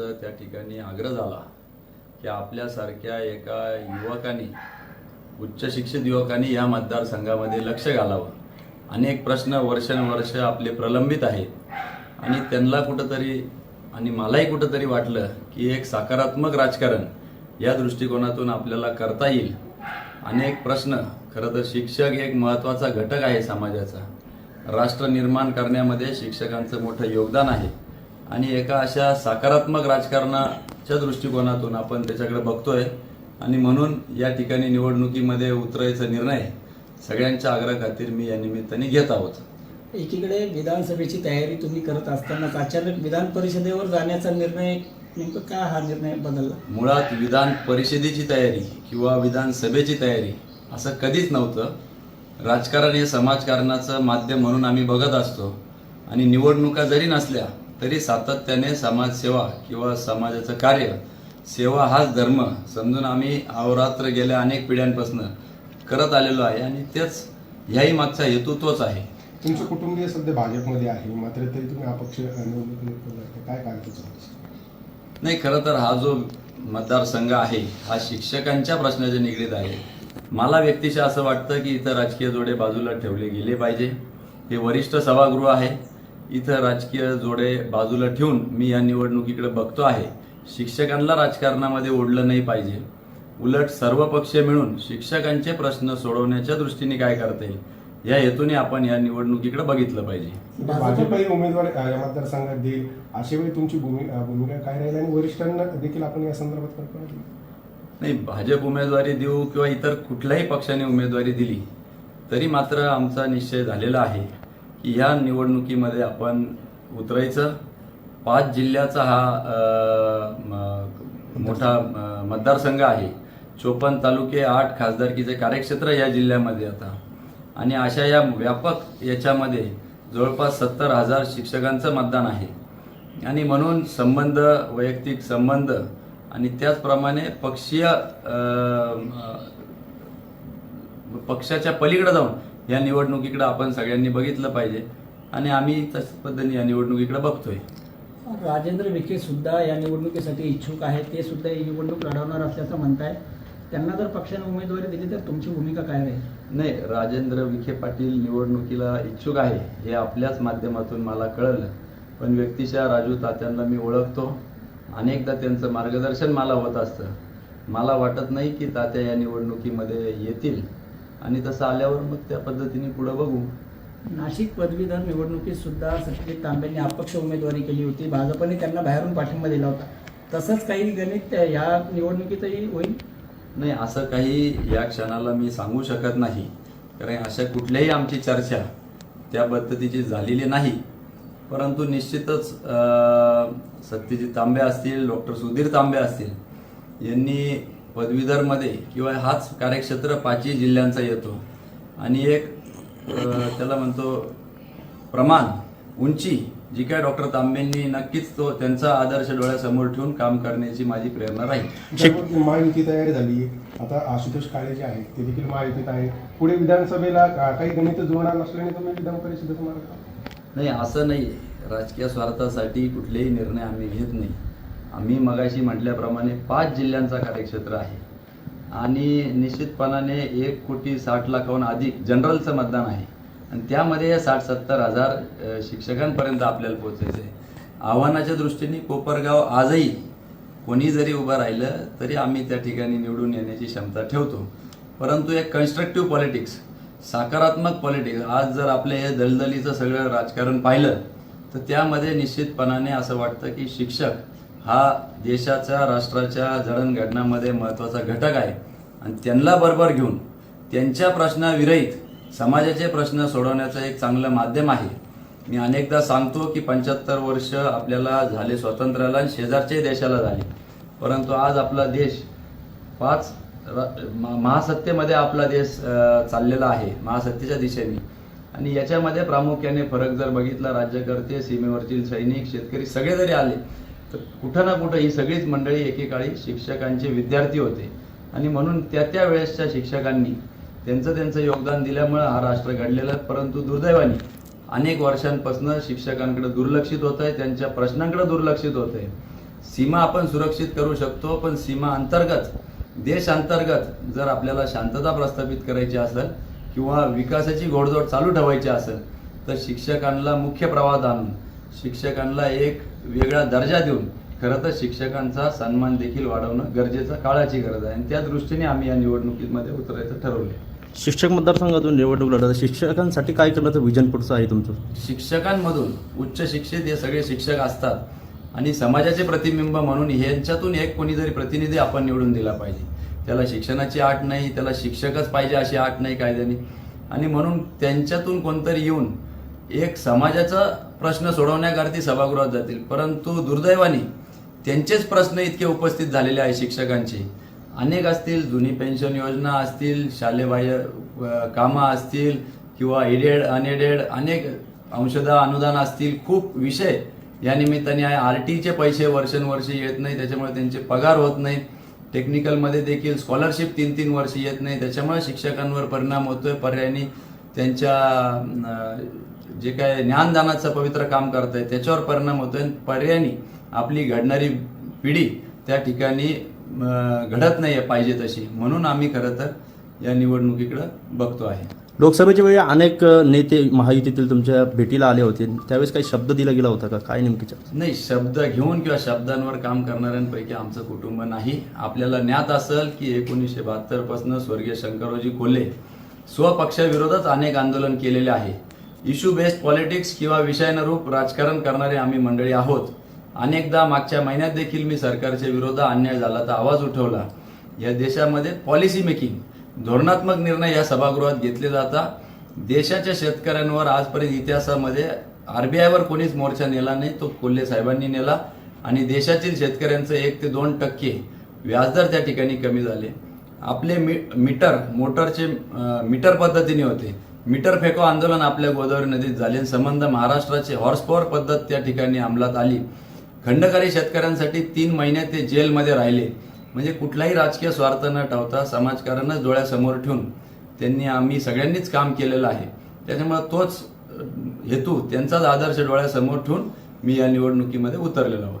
शिक्षकांचा त्या ठिकाणी आग्रह झाला की आपल्यासारख्या एका युवकांनी उच्च शिक्षित युवकांनी या मतदारसंघामध्ये लक्ष घालावं. अनेक प्रश्न वर्षानुवर्ष आपले प्रलंबित आहेत. आणि त्यांना कुठंतरी आणि मलाही कुठंतरी वाटलं की एक सकारात्मक राजकारण या दृष्टिकोनातून आपल्याला करता येईल. अनेक प्रश्न खरं तर शिक्षक एक महत्त्वाचा घटक आहे समाजाचा. राष्ट्र निर्माण करण्यामध्ये शिक्षकांचं मोठं योगदान आहे. आणि एका अशा सकारात्मक राजकारणाच्या दृष्टिकोनातून आपण त्याच्याकडे बघतोय. आणि म्हणून या ठिकाणी निवडणुकीमध्ये उतरायचा निर्णय सगळ्यांच्या आग्रह खातीर मी या निमित्ताने घेत आहोत. एकीकडे विधानसभेची तयारी तुम्ही करत असतानाच अचानक विधान परिषदेवर जाण्याचा निर्णय नेमकं का हा निर्णय बदलला? मुळात विधान परिषदेची तयारी किंवा विधानसभेची तयारी असं कधीच नव्हतं. राजकारण हे समाजकारणाचं माध्यम म्हणून आम्ही बघत असतो. आणि निवडणुका जरी नसल्या तरी सातत्याने समाजसेवा किंवा समाजाचं कार्य सेवा हाच धर्म. समजून आम्ही अहोरात्र गेल्या अनेक पिढ्यांपासून करत आलेलो आहे आणि तेच ह्याही मागचा हेतू तोच आहे. तुमचे कुटुंबीय सध्या भाजपमध्ये आहे मात्र तरी तुम्ही अपक्ष. काय त्याचं नाही खरं तर हा जो मतदारसंघ आहे हा शिक्षकांच्या प्रश्नाच्या निगडीत आहे. मला व्यक्तिशः असं वाटतं की इथं राजकीय जोडे बाजूला ठेवले गेले पाहिजे. हे वरिष्ठ सभागृह आहे. इथं राजकीय जोडे बाजूला ठेवून मी या निवडणुकीकडे बघतो आहे. शिक्षकांना राजकारणामध्ये ओढलं नाही पाहिजे. उलट सर्व पक्ष मिळून शिक्षकांचे प्रश्न सोडवण्याच्या दृष्टीने काय करता येईल या हेतूने आपण या निवडणुकीकडे बघितलं पाहिजे. भाजपही उमेदवार या मतदारसंघात देईल. अशा वेळी तुमची भूमिका काय राहील आणि वरिष्ठांना देखील आपण या संदर्भात नाही भाजप उमेदवारी देऊ किंवा इतर कुठल्याही पक्षाने उमेदवारी दिली तरी मात्र आमचा निश्चय झालेला आहे. की या निवडणुकीमध्ये आपण उतरायचं. पाच जिल्ह्याचा हा म- मोठा मतदारसंघ आहे. चोपन्न तालुके आठ खासदारकीचे कार्यक्षेत्र या जिल्ह्यामध्ये आता. आणि अशा या व्यापक याच्यामध्ये जवळपास सत्तर हजार शिक्षकांचं मतदान आहे. आणि म्हणून संबंध वैयक्तिक संबंध आणि त्याचप्रमाणे पक्षीय पक्षाच्या पलीकडे जाऊन या निवडणुकीकडे आपण सगळ्यांनी बघितलं पाहिजे. आणि आम्ही तशाच पद्धतीने या निवडणुकीकडे बघतोय. राजेंद्र विखे सुद्धा या निवडणुकीसाठी इच्छुक आहेत. ते सुद्धा ही निवडणूक लढवणार असल्याचं म्हणताय त्यांना जर पक्षाने उमेदवारी दिली तर तुमची भूमिका काय राहील? नाही राजेंद्र विखे पाटील निवडणुकीला इच्छुक आहे हे आपल्याच माध्यमातून मला कळलं. पण व्यक्तिशः राजू तात्यांना मी ओळखतो. अनेकदा त्यांचं मार्गदर्शन मला होत असतं. मला वाटत नाही की तात्या या निवडणुकीमध्ये येतील. आणि तसं आल्यावर मग त्या पद्धतीने पुढं बघू. नाशिक पदवीधर निवडणुकीत सुद्धा सचिन तांबेंनी अपक्ष उमेदवारी केली होती. भाजपने त्यांना बाहेरून पाठिंबा दिला होता. तसंच काही गणित या निवडणुकीतही होईल? नाही असं काही या क्षणाला मी सांगू शकत नाही. कारण अशा कुठल्याही आमची चर्चा त्या पद्धतीची झालेली नाही. परंतु निश्चितच सत्यजित तांबे असतील डॉक्टर सुधीर तांबे असतील यांनी पदवीधरमध्ये किंवा हाच कार्यक्षेत्र पाचही जिल्ह्यांचा येतो. आणि एक त्याला म्हणतो प्रमाण उंची जी काय डॉक्टर तांबेंनी नक्कीच तो त्यांचा आदर्श डोळ्यासमोर ठेवून काम करण्याची माझी प्रेरणा राहील. महायुती तयारी झाली आता आशुतोष काळे जे आहेत ते देखील महायुतीत आहे पुढे विधानसभेला का- काही गणित जुळणार नसल्याने तुम्ही विधान का? नाही असं नाही. राजकीय स्वार्थासाठी कुठलेही निर्णय आम्ही घेत नाही. आम्ही मगाशी म्हटल्याप्रमाणे पाच जिल्ह्यांचा कार्यक्षेत्र आहे. आणि निश्चितपणाने एक कोटी साठ लाखाहून अधिक जनरलचं मतदान आहे. आणि त्यामध्ये साठ सत्तर हजार शिक्षकांपर्यंत आपल्याला पोहोचायचं आहे आव्हानाच्या दृष्टीने कोपरगाव आजही कोणी जरी उभं राहिलं तरी आम्ही त्या ठिकाणी निवडून येण्याची क्षमता ठेवतो. परंतु एक कन्स्ट्रक्टिव्ह पॉलिटिक्स सकारात्मक पॉलिटिक्स आज जर आपले हे दलदलीचं सगळं राजकारण पाहिलं तर त्यामध्ये निश्चितपणाने असं वाटतं की शिक्षक हा देशाच्या राष्ट्राच्या जडणघडणामध्ये महत्त्वाचा घटक आहे. आणि त्यांना बरोबर घेऊन त्यांच्या प्रश्नाविरहित समाजाचे प्रश्न सोडवण्याचं एक चांगलं माध्यम आहे. मी अनेकदा सांगतो की पंच्याहत्तर वर्ष आपल्याला झाले स्वातंत्र्याला आणि शेजारच्याही देशाला झाले. परंतु आज आपला देश पाच र- महासत्तेमध्ये आपला देश चाललेला आहे महासत्तेच्या दिशेने. आणि याच्यामध्ये प्रामुख्याने फरक जर बघितला राज्यकर्ते सीमेवरतील सैनिक शेतकरी सगळे जरी आले तर कुठं ना कुठं ही सगळीच मंडळी एकेकाळी शिक्षकांचे विद्यार्थी होते आणि म्हणून त्या त्या वेळेसच्या शिक्षकांनी त्यांचं त्यांचं योगदान दिल्यामुळं हा राष्ट्र घडलेला आहे. परंतु दुर्दैवाने अनेक वर्षांपासून शिक्षकांकडे दुर्लक्षित होत आहे त्यांच्या प्रश्नांकडे दुर्लक्षित होत आहे सीमा आपण सुरक्षित करू शकतो पण सीमा अंतर्गत देशांतर्गत जर आपल्याला शांतता प्रस्थापित करायची असेल किंवा विकासाची घोडदौड चालू ठेवायची असेल तर शिक्षकांना मुख्य प्रवाहात आणून शिक्षकांना एक वेगळा दर्जा देऊन खरं तर शिक्षकांचा सन्मान देखील वाढवणं गरजेचं काळाची गरज आहे. आणि त्या दृष्टीने आम्ही या निवडणुकीमध्ये उतरायचं ठरवले शिक्षक मतदारसंघातून निवडणूक लढत शिक्षकांसाठी काय करण्याचं विजन पुढचं आहे तुमचं? शिक्षकांमधून उच्च शिक्षित हे सगळे शिक्षक असतात. आणि समाजाचे प्रतिबिंब म्हणून ह्यांच्यातून एक कोणी जरी प्रतिनिधी आपण निवडून दिला पाहिजे. त्याला शिक्षणाची आट नाही त्याला शिक्षकच पाहिजे अशी आट नाही कायद्याने. आणि म्हणून त्यांच्यातून कोणतरी येऊन एक समाजाचा प्रश्न सोडवण्याकरती सभागृहात जातील. परंतु दुर्दैवाने त्यांचेच प्रश्न इतके उपस्थित झालेले आहे शिक्षकांचे. अनेक असतील जुनी पेन्शन योजना असतील शालेबाह्य कामं असतील किंवा एडेड अनएडेड अनेक अंशदा अनुदान असतील खूप विषय या निमित्ताने आहे. आर टीचे पैसे वर्षानुवर्षे येत नाही त्याच्यामुळे त्यांचे पगार होत नाही टेक्निकलमध्ये देखील स्कॉलरशिप तीन तीन वर्ष येत नाही त्याच्यामुळे शिक्षकांवर परिणाम होतोय. पर्यायाने त्यांच्या जे काय ज्ञानदानाचं पवित्र काम करत आहे त्याच्यावर परिणाम होतोय. आणि पर्यायाने आपली घडणारी पिढी त्या ठिकाणी घडत नाही पाहिजे तशी. म्हणून आम्ही खरं तर या निवडणुकीकडं बघतो आहे. लोकसभेच्या वेळी अनेक नेते महायुतीतील तुमच्या भेटीला आले होते. त्यावेळेस काही शब्द दिला गेला होता का? काय नेमकी? नाही शब्द घेऊन किंवा शब्दांवर काम करणाऱ्यांपैकी आमचं कुटुंब नाही. आपल्याला ज्ञात असेल की एकोणीसशे बहात्तरपासून स्वर्गीय शंकररावजी कोल्हे स्वपक्षाविरोधात अनेक आंदोलन केलेले आहे. इश्यू बेस्ड पॉलिटिक्स किंवा विषयानुरूप राजकारण करणारे आम्ही मंडळी आहोत. अनेकदा मागच्या महिन्यात देखील मी सरकारच्या विरोधात अन्याय झाला तर आवाज उठवला. या देशामध्ये पॉलिसी मेकिंग धोरणात्मक निर्णय या सभागृहात घेतले जातात देशाच्या शेतकऱ्यांवर आजपर्यंत इतिहासामध्ये आरबीआयवर कोणीच मोर्चा नेला नाही तो कोल्हे साहेबांनी नेला. आणि देशातील शेतकऱ्यांचं एक ते दोन टक्के व्याजदर त्या ठिकाणी कमी झाले. आपले मी मीटर मोटरचे मीटर पद्धतीने होते. मीटर फेको आंदोलन आपल्या गोदावरी नदीत झाले संबंध महाराष्ट्राचे हॉर्स पॉवर पद्धत त्या ठिकाणी अंमलात आली. खंडकारी शेतकऱ्यांसाठी तीन महिने ते जेलमध्ये राहिले. म्हणजे कुठलाही राजकीय स्वार्थ न ठेवता समाजकारणच डोळ्यासमोर ठेवून त्यांनी आम्ही सगळ्यांनीच काम केलेलं आहे. त्याच्यामुळे तोच हेतू त्यांचाच आदर्श डोळ्यासमोर ठेवून मी या निवडणुकीमध्ये उतरलेलो आहोत.